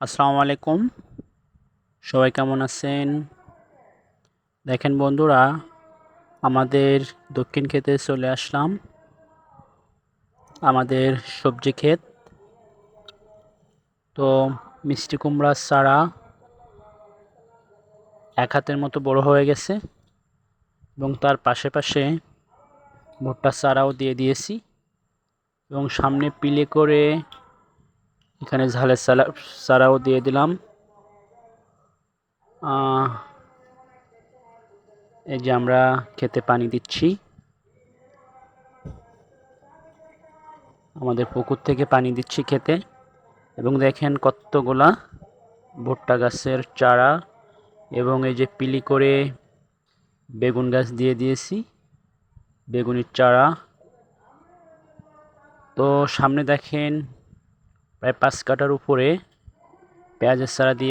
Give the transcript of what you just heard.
আসসালামু আলাইকুম। সবাই কেমন আছেন? দেখেন বন্ধুরা, আমাদের দক্ষিণ ক্ষেতে চলে আসলাম। আমাদের সবজি ক্ষেত। তো মিষ্টি কুমড়ার চারা এক হাতের মতো বড় হয়ে গেছে এবং তার পাশে পাশে ভুট্টার চারাও দিয়ে দিয়েছি এবং সামনে পিলে করে এখানে ঝালের সালা সারাও দিয়ে দিলাম। এই যে আমরা খেতে পানি দিচ্ছি। আমাদের পুকুর থেকে পানি দিচ্ছি খেতে। এবং দেখেন কতগুলা ভুট্টা গাছের চারা এবং এই যে পিলি করে বেগুন গাছ দিয়ে দিয়েছি, বেগুনের চারা। তো সামনে দেখেন প্রায় পাঁচ কাটার উপরে পেঁয়াজের চারা দিয়ে